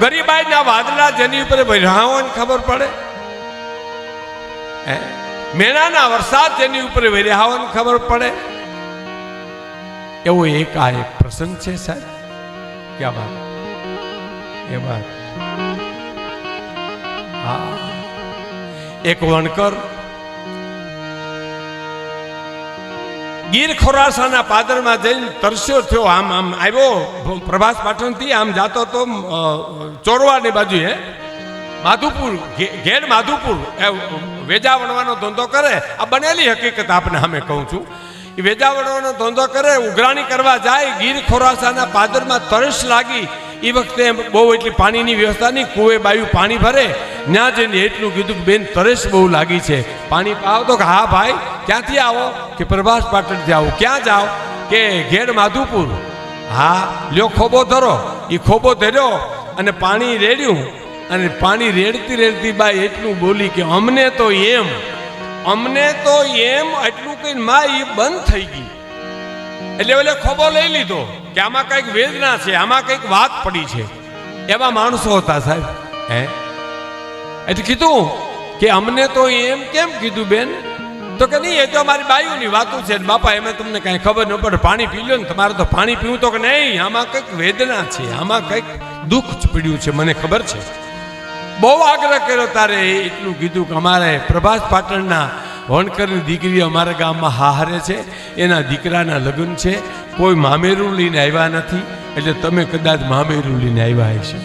ગરીબાઈના વાદળા જેની ઉપર વહેરાવાની ખબર પડે? હે? મેળાના વરસાદ જેની ઉપર વહેરાવાની ખબર પડે? એવો એક આ એક પ્રસંગ છે, સાહેબ. ક્યાં વાત? એ વાત. હા. એક વણકર ગીર ખોરાસાના પાદરમાં જઈને તરસ્યો થયો. આમ આમ આવ્યો પ્રભાસ પાટણથી. આમ જાતો તો ચોરવાની બાજુએ. માધુપુર ઘેડ માધુપુર. એ વેજા વણવાનો ધંધો કરે. આ બનેલી હકીકત આપને અમે કહું છું. એ વેજા વણવાનો ધંધો કરે, ઉઘરાણી કરવા જાય, ગીર ખોરાસાના પાદરમાં તરસ લાગી. એ વખતે બહુ એટલી પાણીની વ્યવસ્થા નહીં કુએ બાયું પાણી ભરે. ત્યાં જઈને એટલું કીધું બેન, તરસ બહુ લાગી છે. પાણી પાવ તો કે હા ભાઈ ક્યાંથી આવો? કે પ્રભાસ પાટણથી આવો. ક્યાં જાઓ? કે ઘેડ માધુપુર? હા, લ્યો ખોબો ધરો. એ ખોબો ધર્યો અને પાણી રેડ્યું. અને પાણી રેડતી રેડતી બાઈ એટલું બોલી કે, અમને તો એમ, અમને તો એમ એટલું કઈ માં એ બંધ થઈ ગઈ. એટલે ઓલે ખોબો લઈ લીધો કે, આમાં કંઈક વેદના છે, આમાં કંઈક વાત પડી છે. એવા માણસો હતા સાહેબ. હે? એટલે કીધું કે, અમને તો એમ કેમ કીધું બેન? તો કે નહીં, એ તો અમારી બાયુની વાતો છે બાપા, એમાં તમને કાંઈ ખબર ન પડે. પાણી પી લો ને, તમારે તો પાણી પીવું તો કે નહીં, આમાં કંઈક વેદના છે, આમાં કંઈક દુઃખ પીડ્યું છે, મને ખબર છે. બહુ આગ્રહ કર્યો તારે એટલું કીધું કે અમારે પ્રભાસ પાટણના વણકરની દીકરી અમારા ગામમાં હાહારે છે, એના દીકરાના લગ્ન છે, કોઈ મામેરું લઈને આવ્યા નથી, એટલે તમે કદાચ મામેરું લઈને આવ્યા હશો.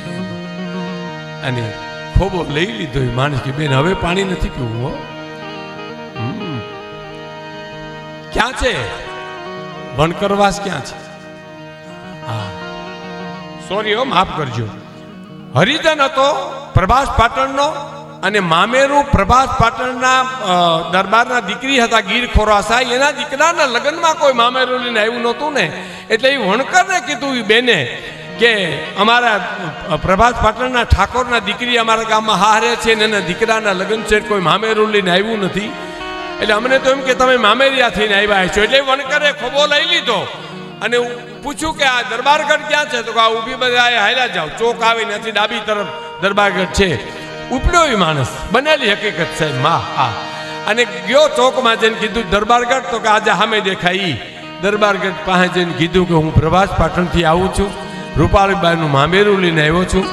અને ખોબો લઈ લીધો એ માણસ કે બેન, હવે પાણી નથી પીવું, હો. ક્યાં છે? વણકરવાસ ક્યાં છે? હા. સોરી હો, માફ કરજો. હરિજન હતો પ્રભાસ પાટણનો અને મામેરું પ્રભાસ પાટણના દરબારના દીકરી હતા ગીર ખોરાસા એના દીકરાના લગ્નમાં કોઈ મામેરું આવ્યું નહોતું ને. એટલે એ વણકરને કીધું એ બેને કે અમારા પ્રભાસ પાટણના ઠાકોરના દીકરી અમારા ગામમાં હારે છે ને એના દીકરાના લગ્ન છે કોઈ મામેરું લઈને આવ્યું નથી. એટલે અમને તો એમ કે તમે મામેરિયા થઈને આવ્યા છો. એટલે વણકરે ખોબો લઈ લીધો. અને પૂછ્યું કે આ દરબારગઢ ક્યાં છે? તો આ ઊભી બધા હાલ્યા જાઓ. ચોક આવી નથી, ડાબી તરફ દરબારગઢ છે. ઉપડ્યો એ માણસ. બનેલી હકીકત છે. મા, હા. અને ગયો ચોકમાં જઈને કીધું, દરબારગઢ તો કે આજે સામે દેખાય દરબારગઢ પાસે જઈને કીધું કે હું પ્રભાસ પાટણથી આવું છું. રૂપાળીબાઈનું મામેરું લઈને આવ્યો છું.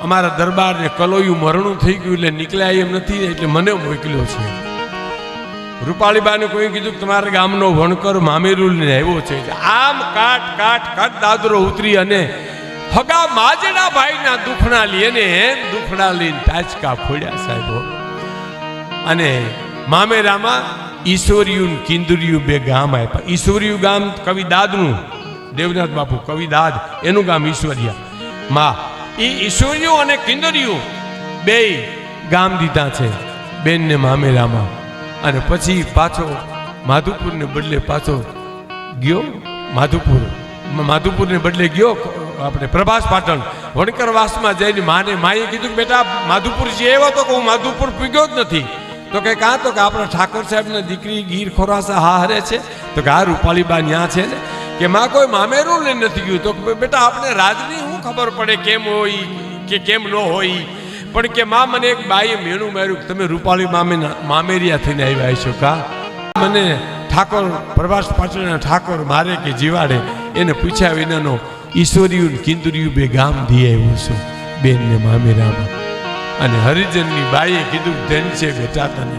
અમારા દરબારને કલોયું મરણું થઈ ગયું એટલે નીકળ્યા એમ નથી એટલે મને મોકલ્યો છે. રૂપાળીબાને કોઈ કીધું કે તમારા ગામનો વણકર મામેરુલ ને આવ્યો છે. આમ કાટ કાટ કાટ દાદરો ઉતરી અને હગા માજડા ભાઈના દુખણા લઈને એમ દુખણા લઈને ટાચકા ફોડ્યા સાહેબો અને મામેરામાં ઈશ્વરિયું કિન્દુરિયું બે ગામ આપ્યા. ઈશ્વરિયું ગામ કવિ દાદનું, દેવનાથ બાપુ, કવિ દાદ, એનું ગામ ઈશ્વરિયા. માં એ ઈશ્વરિયું અને કિંદુરિયું બે ગામ દીધા છે, બેનને મામેરામાં. અને પછી પાછો માધુપુરને બદલે પાછો ગયો માધુપુર. માધુપુરને બદલે ગયો આપણે પ્રભાસ પાટણ. વણકરવાસમાં જઈને માને, માએ કીધું કે બેટા, માધુપુર જે એવો તો કે હું માધુપુર પીગ્યો જ નથી. તો કે કાં તો કે આપણા ઠાકોર સાહેબની દીકરી ગીર ખોરાસા હારે છે. તો કે આ રૂપાલીબા ન્યા છે ને? કે માં કોઈ મામેરું લઈને નથી ગયું. તો બેટા, આપણે રાજની શું ખબર પડે કેમ હોય, કે કેમ ન હોય? પણ કે માં, મને એક બાઈએ મેણું માર્યું તમે રૂપાળી મામે મામેરિયા થઈને આવ્યા છો કા? મને ઠાકોર, પ્રભાસ પાટણના ઠાકોર મારે કે જીવાડે. એને પૂછ્યા વિનાનો ઈશ્વરિયું કિંદુરિયું બે ગામ ધી આવ્યો છું, બેનને મામેરામાં. અને હરિજનની બાઈએ કીધું ધન છે બેટા તને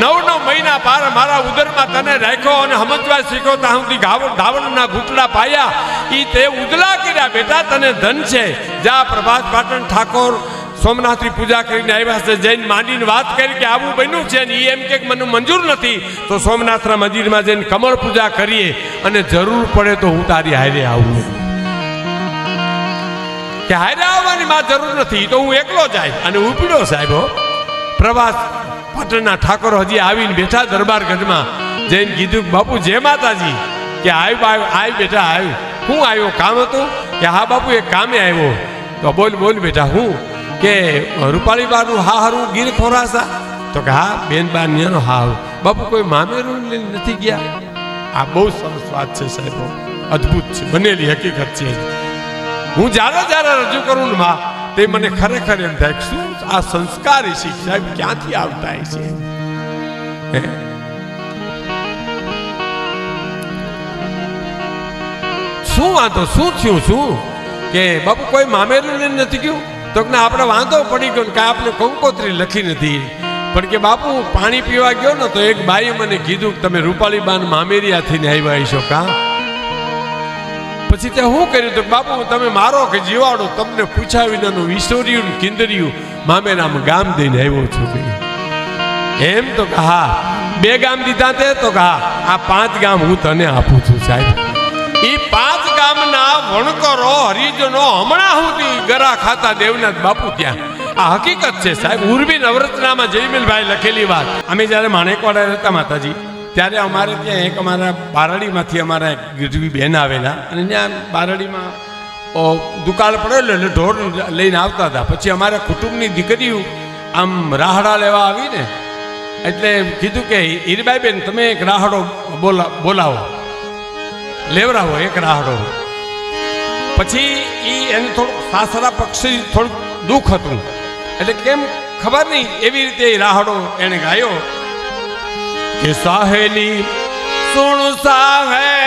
નવ નવ મહિના પાર મારા ઉદરમાં તને રાખ્યો અને સમજવા શીખો ત્યાં સુધી ધાવણના ઘૂંટડા પાયા. એ તે ઉદલા કર્યા બેટા, તને ધન છે. જા પ્રભાત પાટણ ઠાકોર સોમનાથની પૂજા કરીને આવ્યા છે. જઈને માંડીને વાત કરી કે આવું બન્યું છે ને એ એમ કે મને મંજૂર નથી. તો સોમનાથના મંદિરમાં જઈને કમળ પૂજા કરીએ અને જરૂર પડે તો હું તારી હારે આવું કે હારે આવવાની માં જરૂર નથી. તો હું એકલો જાય અને ઉપડ્યો સાહેબ. પ્રવાસ પાટણના ઠાકોર હજી આવીને બેઠા દરબાર ગઢમાં જઈને કીધું બાપુ, જય માતાજી. કે આવ્યું આવ્યું આવ બેટા આવ્યું હું આવ્યો કામ હતું? કે હા બાપુ, એક કામે આવ્યો. તો બોલ બોલ બેટા, હું? કે રૂપાળી બાનું હા હારું ગીર ખોરાસા? તો કે હા બેન ન્યાનો હા. બાપુ, કોઈ મામેરું લઈને નથી ગયા? આ બહુ સરસ વાત છે સાહેબ. અદ્ભુત છે. બનેલી હકીકત છે હું જ્યારે જ્યારે રજૂ કરું ને માં. તે મને ખરેખર એમ થાય શું આ સંસ્કાર છે ક્યાંથી આવતા છે? શું વાંધો? શું થયું? શું? કે બાપુ, કોઈ મામેલું નથી ગયું? તો કે આપણે વાંધો પડી ગયો કે આપણે કંકોત્રી લખી નથી. પણ કે બાપુ, પાણી પીવા ગયો ને તો એક બાઈએ મને કીધું કે તમે રૂપાળી બાન મામેરિયાથી ને આવ્યા છો કા? પછી તે શું કર્યું તો બાપુ, તમે મારો કે જીવાડો? તમને પૂછ્યા વિનાનું વિસોર્યું ને મામે નામ ગામ દઈને આવ્યો છું એમ તો કે, હા, બે ગામ દીધા તે તો કે, હા, આ પાંચ ગામ હું તને આપું છું સાહેબ. એ પાંચ ગામના વણકરો હરિજનો હમણાં સુધી ગરા ખાતા દેવનાથ બાપુ ત્યાં આ હકીકત છે સાહેબ. ઉર્વી નવરત્નામાં જયમીલભાઈ લખેલી વાત. અમે જ્યારે માણેકવાડા રહેતા માતાજી ત્યારે અમારે ત્યાં એક અમારા બારડીમાંથી અમારા ગઢવી બેન આવેલા. અને ત્યાં બારડીમાં દુકાળ પડેલો એટલે ઢોર લઈને આવતા હતા. પછી અમારા કુટુંબની દીકરીઓ આમ રાહડા લેવા આવીને, એટલે કીધું કે હીરબાઈ બેન તમે એક રાહડો બોલા, બોલાવો. લેવરાવો એક રાહડો. પછી એ એને થોડું સાસરા પક્ષી થોડુંક દુઃખ હતું. એટલે કેમ ખબર નહીં એવી રીતે રાહડો એણે ગાયો. કે સાહેલી સુણ સાહેલી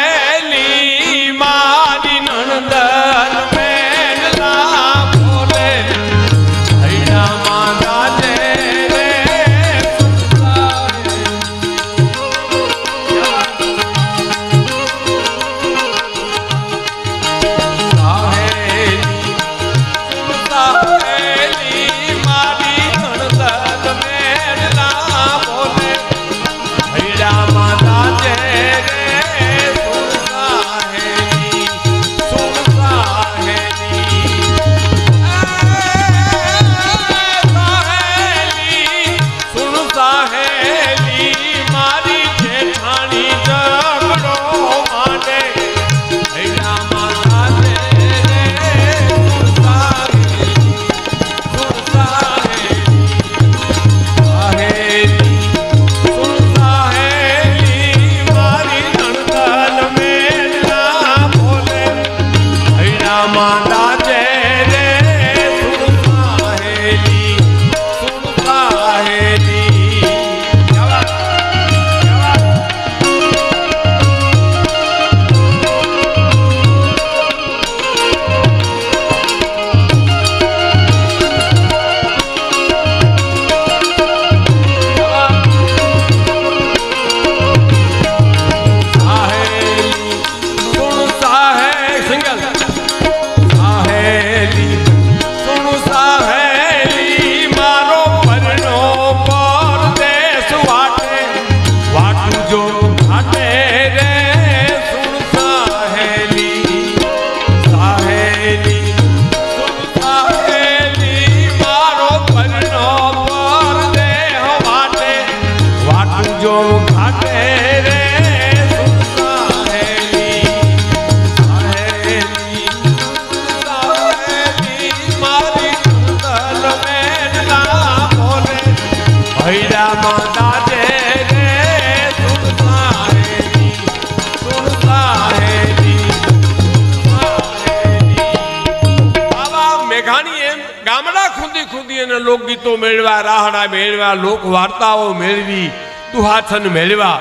મેળવ્યા રાહડા મેળવ્યા લોક વાર્તાઓ મેળવી, દુહાથન મેળવ્યા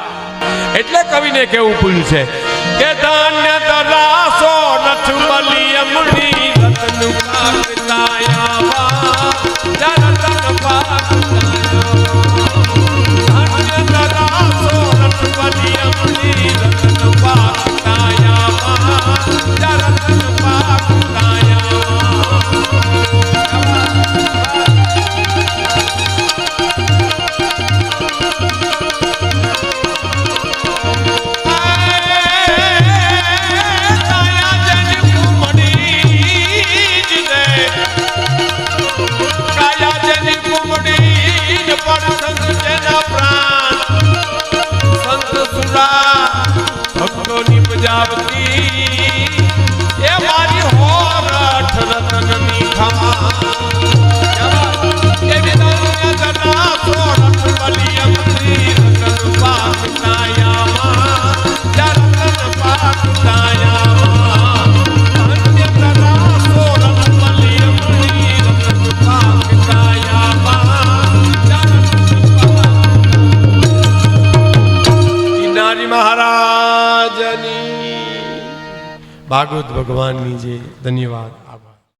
એટલે કવિને કેવું પૂર્યું છે કે ધાન્ય તરાસો નથ ભગવાનની જે ધન્યવાદ આભાર